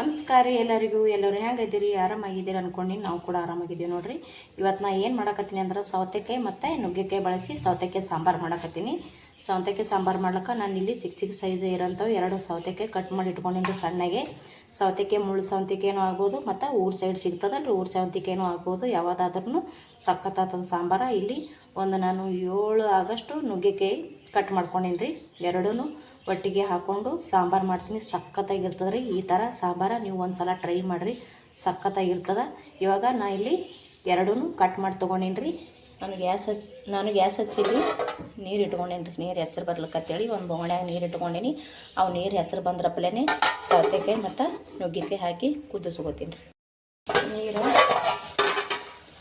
ನಮಸ್ಕಾರ ರೀ ಎಲ್ಲರಿಗೂ, ಎಲ್ಲರೂ ಹೆಂಗಿದ್ದೀರಿ? ಆರಾಮಾಗಿದ್ದೀರಿ ಅನ್ಕೊಂಡಿ ನಾವು ಕೂಡ ಆರಾಮಾಗಿದ್ದೀವಿ ನೋಡಿರಿ. ಇವತ್ತು ನಾ ಏನು ಮಾಡಕತ್ತೀನಿ ಅಂದ್ರೆ ಸೌತೆಕಾಯಿ ಮತ್ತು ನುಗ್ಗೆಕಾಯಿ ಬಳಸಿ ಸೌತೆಕಾಯಿ ಸಾಂಬಾರು ಮಾಡಕತ್ತೀನಿ. ಸೌತೆಕಾಯಿ ಸಾಂಬಾರು ಮಾಡ್ಲಿಕ್ಕೆ ನಾನು ಇಲ್ಲಿ ಚಿಕ್ಕ ಚಿಕ್ಕ ಸೈಜ್ ಇರೋಂಥವು ಎರಡು ಸೌತೆಕಾಯಿ ಕಟ್ ಮಾಡಿ ಇಟ್ಕೊಂಡಿನಿ ಸಣ್ಣಗೆ. ಸೌತೆಕಾಯಿ ಮುಳ್ಳು ಸೌತೆಕಾಯಿನೂ ಆಗ್ಬೋದು, ಮತ್ತು ಊರು ಸೈಡ್ ಸಿಗ್ತದಲ್ಲ ಊರು ಸೌತೆಕಾಯಿನೂ ಆಗ್ಬೋದು. ಯಾವುದಾದ್ರೂ ಸಖತ್ತಾತದ ಸಾಂಬಾರ. ಇಲ್ಲಿ ಒಂದು ನಾನು ಏಳು ಆಗಷ್ಟು ನುಗ್ಗೆಕಾಯಿ ಕಟ್ ಮಾಡ್ಕೊಂಡೀನಿ ರೀ ಎರಡೂ ಒಟ್ಟಿಗೆ ಹಾಕ್ಕೊಂಡು ಸಾಂಬಾರು ಮಾಡ್ತೀನಿ. ಸಖತ್ತಾಗಿರ್ತದೆ ರೀ ಈ ಥರ ಸಾಂಬಾರ ನೀವು ಒಂದು ಸಲ ಟ್ರೈ ಮಾಡಿರಿ. ಸಖತ್ತಾಗಿರ್ತದೆ. ಇವಾಗ ನಾ ಇಲ್ಲಿ ಎರಡೂ ಕಟ್ ಮಾಡಿ ತೊಗೊಂಡೀನಿ ರೀ ನಾನು ಗ್ಯಾಸ್ ಹಚ್, ನಾನು ಗ್ಯಾಸ್ ಹಚ್ಚಿಲ್ಲಿ ನೀರು ಇಟ್ಕೊಂಡೇನಿ ರೀ ನೀರು ಹೆಸ್ರು ಬರ್ಲಿಕ್ಕತ್ತೇಳಿ ಒಂದು ಬೊಗಣ್ಯಾಗ ನೀರು ಇಟ್ಕೊಂಡೀನಿ. ಅವು ನೀರು ಹೆಸ್ರು ಬಂದ್ರಪ್ಪಲೇ ಸೌತೆಕಾಯಿ ಮತ್ತು ನುಗ್ಗಿಕಾಯಿ ಹಾಕಿ ಕುದಿಸ್ಕೋತೀನಿ ರೀ ನೀರು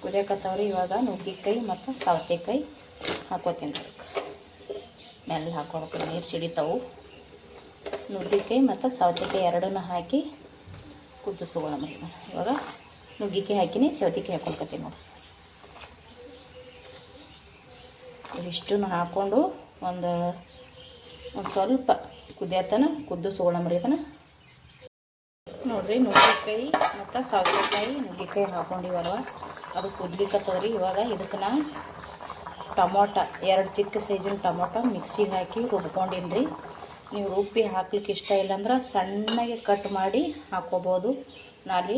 ಕುದಿಯಕತ್ತವ್ರಿ. ಇವಾಗ ನುಗ್ಗೆಕಾಯಿ ಮತ್ತು ಸೌತೆಕಾಯಿ ಹಾಕೋತೀನಿ ರೀ ಮೆಲ್ಲ ಹಾಕೊಳಕ್ಕೆ ನೀರು ಸಿಡಿತಾವು. ನುಗ್ಗಿಕಾಯಿ ಮತ್ತು ಸೌತೆಕಾಯಿ ಎರಡನ್ನೂ ಹಾಕಿ ಕುದಿಸ್ಕೊಳ್ಳೋಣ ಇವಾಗ ನುಗ್ಗಿಕಾಯಿ ಹಾಕಿನಿ ಸೌತೆಕಾಯಿ ಹಾಕೊಳ್ಕತ್ತೀನಿ ನೋಡಿ. ಇಷ್ಟನ್ನು ಹಾಕ್ಕೊಂಡು ಒಂದು ಒಂದು ಸ್ವಲ್ಪ ಕುದಿಯತನ ಕುದಿಸ್ಕೊಳ್ಳಮ್ರಿ ಇದನ್ನು ನೋಡಿರಿ, ನುಗ್ಗಿಕಾಯಿ ಮತ್ತು ಸೌತೆಕಾಯಿ ನುಗ್ಗಿಕಾಯಿ ಹಾಕ್ಕೊಂಡಿವಲ್ವ ಅದು ಕುದ್ಲಿಕ್ಕತ್ತದ್ರಿ ಇವಾಗ. ಇದಕ್ಕೆ ನಾ ಟೊಮೊಟ, ಎರಡು ಚಿಕ್ಕ ಸೈಜಿನ ಟೊಮೊಟೊ ಮಿಕ್ಸಿಗೆ ಹಾಕಿ ರುಬ್ಕೊಂಡಿನ್ರಿ. ನೀವು ರುಬ್ಬಿ ಹಾಕ್ಲಿಕ್ಕೆ ಇಷ್ಟ ಇಲ್ಲಾಂದ್ರೆ ಸಣ್ಣಗೆ ಕಟ್ ಮಾಡಿ ಹಾಕ್ಕೋಬೋದು. ನಾಲಿ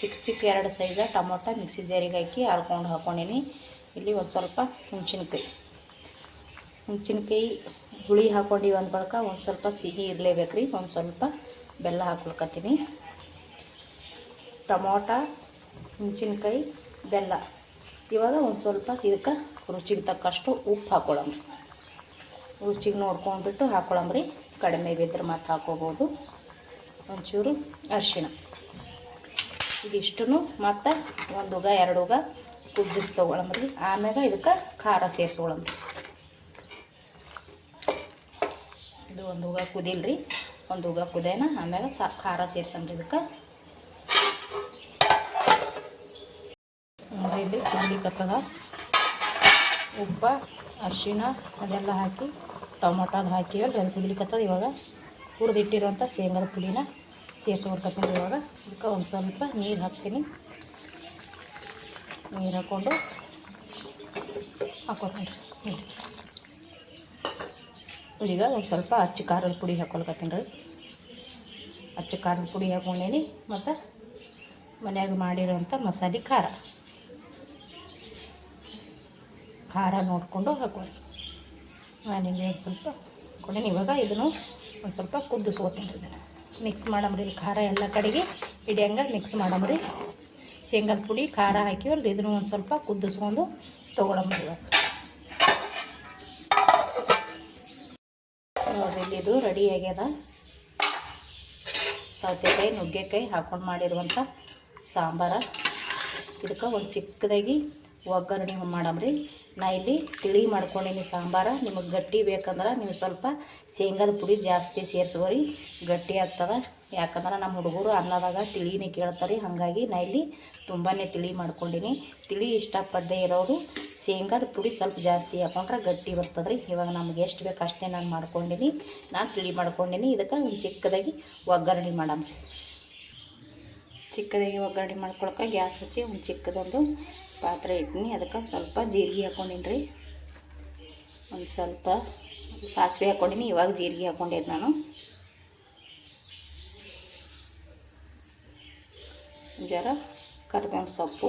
ಚಿಕ್ಕ ಚಿಕ್ಕ ಎರಡು ಸೈಜ ಟೊಮೊಟೊ ಮಿಕ್ಸಿ ಜರಿಗೆ ಹಾಕಿ ಹರ್ಕೊಂಡು ಹಾಕ್ಕೊಂಡಿನಿ ಇಲ್ಲಿ ಒಂದು ಸ್ವಲ್ಪ ಹುಣ್ಸಿನ್ಕಾಯಿ. ಹುಣ್ಸಿನ್ಕಾಯಿ ಹುಳಿ ಹಾಕ್ಕೊಂಡಿವಿ ಅಂದ ಬಳಿಕ ಒಂದು ಸ್ವಲ್ಪ ಸಿಹಿ ಇರಲೇಬೇಕು ರೀ ಒಂದು ಸ್ವಲ್ಪ ಬೆಲ್ಲ ಹಾಕ್ಲಿಕ್ಕತ್ತೀನಿ ಟೊಮೊಟ, ಹುಣ್ಸಿನ್ಕಾಯಿ, ಬೆಲ್ಲ. ಇವಾಗ ಒಂದು ಸ್ವಲ್ಪ ಇದಕ್ಕೆ ರುಚಿಗೆ ತಕ್ಕಷ್ಟು ಉಪ್ಪು ಹಾಕ್ಕೊಳ್ಳಮ್ರಿ ರುಚಿಗೆ ನೋಡ್ಕೊಂಡ್ಬಿಟ್ಟು ರೀ. ಕಡಿಮೆ ಬಿದ್ದರೆ ಮತ್ತೆ ಹಾಕೋಬೋದು. ಒಂಚೂರು ಅರಿಶಿಣ. ಇದಿಷ್ಟು ಮತ್ತು ಒಂದು ಉಗ, ಎರಡು ಉಗ ಕುದಿಸಿ ರೀ. ಆಮ್ಯಾಗ ಇದಕ್ಕೆ ಖಾರ ಸೇರಿಸ್ಕೊಳಂಬ್ರಿ ಇದು ಒಂದು ಉಗ ಕುದಿಲ್ರಿ ಒಂದು ಉಗ ಕುದೇನ, ಆಮ್ಯಾಗ ಸಾ, ಖಾರ ಸೇರ್ಸಮ್ರಿ ಇದಕ್ಕೆ. ನೋಡ್ರಿ ಇಲ್ಲಿ ಉಪ್ಪ ಅರಿಶಿಣ ಅದೆಲ್ಲ ಹಾಕಿ ಟೊಮೊಟೊ ಹಾಕಿವಲ್ಲ ಅದು ಕುದಿಲಿಕ್ಕತ್ತದ ಇವಾಗ. ಹುರಿದಿಟ್ಟಿರುವಂಥ ಶೇಂಗಾದ ಪುಡಿನ ಸೇರಿಸ್ಕೊಡ್ತೀನಿ ಇವಾಗ. ಅದಕ್ಕೆ ಒಂದು ಸ್ವಲ್ಪ ನೀರು ಹಾಕ್ತೀನಿ. ನೀರು ಹಾಕ್ಕೊಂಡು ಹಾಕೋತೀನಿ ರೀ. ಈಗ ಒಂದು ಸ್ವಲ್ಪ ಅಚ್ಚ ಖಾರದ ಪುಡಿ ಹಾಕೊಳ್ಕತ್ತೀನಿ ರೀ. ಅಚ್ಚ ಖಾರದ ಪುಡಿ ಹಾಕೊಂಡೇನಿ ಮತ್ತು ಮನೆಯಾಗ ಮಾಡಿರೋಂಥ ಮಸಾಲೆ ಖಾರ. ಖಾರ ನೋಡಿಕೊಂಡು ಹಾಕೊಳ್ಳಿ. ನಾನಿಗೆ ಒಂದು ಸ್ವಲ್ಪ ಹಾಕೊಂಡೇನಿ ಇವಾಗ ಇದನ್ನು ಒಂದು ಸ್ವಲ್ಪ ಕುದಿಸ್ಕೋತೀನಿ ಇದನ್ನು. ಮಿಕ್ಸ್ ಇಲ್ಲಿ ಖಾರ ಎಲ್ಲ ಕಡೆಗೆ ಹಿಡಿಯಂಗೆ ಮಿಕ್ಸ್ ಮಾಡಮ್ರಿ. ಶೇಂಗಾದ ಪುಡಿ, ಖಾರ ಹಾಕಿವಲ್ರಿ ಇದನ್ನು ಒಂದು ಸ್ವಲ್ಪ ಕುದಿಸ್ಕೊಂಡು ತೊಗೊಳಮ್ರಿ ಇವಾಗ. ನೋಡಿರಿ ಇದು ರೆಡಿ ಆಗ್ಯದ. ಸೌತೆಕಾಯಿ, ನುಗ್ಗೆಕಾಯಿ ಹಾಕೊಂಡು ಮಾಡಿರುವಂಥ ಸಾಂಬಾರ. ಇದಕ್ಕೆ ಒಂದು ಚಿಕ್ಕದಾಗಿ ಒಗ್ಗರಣೆ ಮಾಡಮ್ರಿ. ನಾ ಇಲ್ಲಿ ತಿಳಿ ಮಾಡ್ಕೊಂಡೀನಿ ಸಾಂಬಾರು. ನಿಮಗೆ ಗಟ್ಟಿ ಬೇಕಂದ್ರೆ ನೀವು ಸ್ವಲ್ಪ ಶೇಂಗಾದ ಪುಡಿ ಜಾಸ್ತಿ ಸೇರಿಸ್ಕೋರಿ, ಗಟ್ಟಿ ಆಗ್ತದೆ. ಯಾಕಂದ್ರೆ ನಮ್ಮ ಹುಡುಗರು ಅನ್ನದಾಗ ತಿಳಿನೇ ಕೇಳ್ತಾರೆ, ಹಾಗಾಗಿ ನಾ ಇಲ್ಲಿ ತುಂಬಾ ತಿಳಿ ಮಾಡ್ಕೊಂಡೀನಿ. ತಿಳಿ ಇಷ್ಟಪಡದೆ ಇರೋರು, ಶೇಂಗಾದ ಪುಡಿ ಸ್ವಲ್ಪ ಜಾಸ್ತಿ ಹಾಕೊಂಡ್ರೆ ಗಟ್ಟಿ ಬರ್ತದ್ರಿ. ಇವಾಗ ನಮ್ಗೆ ಎಷ್ಟು ಬೇಕು ಅಷ್ಟೇ ನಾನು ಮಾಡ್ಕೊಂಡೀನಿ. ನಾನು ತಿಳಿ ಮಾಡ್ಕೊಂಡೀನಿ. ಇದಕ್ಕೆ ಒಂದು ಚಿಕ್ಕದಾಗಿ ಒಗ್ಗರಣೆ ಮಾಡಮ್ರಿ ಚಿಕ್ಕದಾಗಿ ಒಗ್ಗರಣೆ ಮಾಡ್ಕೊಳಕ್ಕೆ ಗ್ಯಾಸ್ ಹಚ್ಚಿ ಒಂದು ಚಿಕ್ಕದೊಂದು ಪಾತ್ರೆ ಇಟ್ಟಿನಿ ಅದಕ್ಕೆ ಸ್ವಲ್ಪ ಜೀರಿಗೆ ಹಾಕೊಂಡೀನಿ ರೀ ಒಂದು ಸ್ವಲ್ಪ ಸಾಸಿವೆ ಹಾಕ್ಕೊಂಡಿನಿ ಇವಾಗ ಜೀರಿಗೆ ಹಾಕ್ಕೊಂಡಿದ್ದು ನಾನು. ಜರ ಕರ್ಬೇವಿನ ಸೊಪ್ಪು.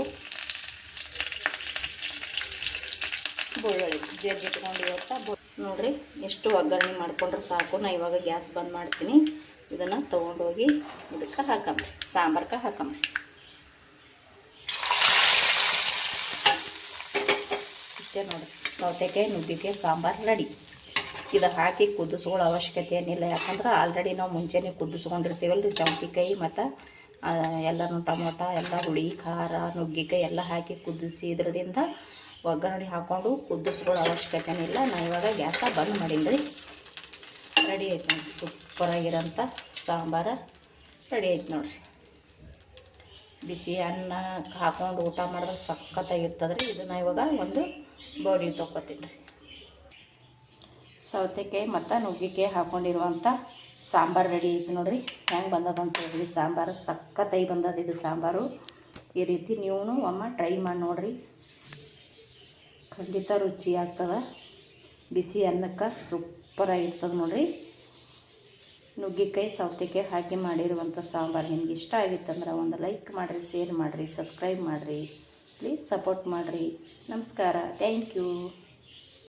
ಬೆಳ್ಳುಳ್ಳಿ ಜಜ್ಜಿಟ್ಕೊಂಡು ಇವತ್ತು ಬೊ ನೋಡಿರಿ, ಎಷ್ಟು ಒಗ್ಗರಣೆ ಮಾಡ್ಕೊಂಡ್ರೆ ಸಾಕು. ನಾ ಇವಾಗ ಗ್ಯಾಸ್ ಬಂದ್ ಮಾಡ್ತೀನಿ. ಇದನ್ನು ತೊಗೊಂಡೋಗಿ ಇದಕ್ಕೆ ಹಾಕಂಬ್ರಿ. ಸಾಂಬಾರ್ಕ ಹಾಕಂಬ್ರಿ. ಇಷ್ಟೇ ನೋಡಿ. ಸೌತೆಕಾಯಿ, ನುಗ್ಗಿಕಾಯಿ, ಸಾಂಬಾರು ರೆಡಿ. ಇದು ಹಾಕಿ ಕುದಿಸ್ಕೊಳ್ಳೋ ಅವಶ್ಯಕತೆ ಏನಿಲ್ಲ ಯಾಕಂದ್ರೆ ಆಲ್ರೆಡಿ ನಾವು ಮುಂಚೆನೇ ರೀ ಸೌತೆಕಾಯಿ ಮತ್ತು ಎಲ್ಲನೂ ಟೊಮೊಟ, ಎಲ್ಲ ಹುಳಿ, ಖಾರ, ನುಗ್ಗಿಕಾಯಿ ಎಲ್ಲ ಹಾಕಿ ಕುದಿಸಿ ಇದ್ರದಿಂದ ಒಗ್ಗರಣೆ ಹಾಕ್ಕೊಂಡು ಕುದಿಸ್ಕೊಳ್ಳೋ ಅವಶ್ಯಕತೆ ಇಲ್ಲ ನಾ ಇವಾಗ ಗ್ಯಾಸ ಬಂದ್ ಮಾಡಿಲ್ಲ ರೀ ರೆಡಿ ಆಯ್ತು ನೋಡಿ ಸೂಪರಾಗಿರೋಂಥ ಸಾಂಬಾರ ರೆಡಿ ಆಯ್ತು ನೋಡಿರಿ. ಬಿಸಿ ಅನ್ನ ಹಾಕ್ಕೊಂಡು ಊಟ ಮಾಡಿದ್ರೆ ಸಖತ್ತಾಗಿರ್ತದೆ ರೀ ಇದನ್ನು ಇವಾಗ ಒಂದು ಬೌಲಿಗೆ ತೊಗೊತೀನಿ. ರೀ ಸೌತೆಕಾಯಿ ಮತ್ತು ನುಗ್ಗಿಕಾಯಿ ಹಾಕ್ಕೊಂಡಿರುವಂಥ ಸಾಂಬಾರು ರೆಡಿ ಐತಿ ನೋಡಿರಿ. ಹೆಂಗೆ ಬಂದದಂತ ಹೇಳ್ರಿ ಸಾಂಬಾರು ಸಖತ್ತೈ ಬಂದದ ಇದು ಸಾಂಬಾರು. ಈ ರೀತಿ ನೀವು ಒಮ್ಮ ಟ್ರೈ ಮಾಡಿ ನೋಡಿರಿ. ಖಂಡಿತ ರುಚಿ ಆಗ್ತದೆ. ಬಿಸಿ ಅನ್ನಕ್ಕೆ ಸೂಪರಾಗಿರ್ತದೆ ನೋಡಿರಿ. ನುಗ್ಗಿಕಾಯಿ, ಸೌತೆಕಾಯಿ ಹಾಕಿ ಮಾಡಿರುವಂಥ ಸಾಂಬಾರು. ನಿಮ್ಗೆ ಇಷ್ಟ ಆಗಿತ್ತಂದ್ರೆ ಒಂದು ಲೈಕ್ ಮಾಡಿರಿ, ಶೇರ್ ಮಾಡಿರಿ, ಸಬ್ಸ್ಕ್ರೈಬ್ ಮಾಡಿರಿ. ಪ್ಲೀಸ್ ಸಪೋರ್ಟ್ ಮಾಡಿರಿ. ನಮಸ್ಕಾರ. Thank you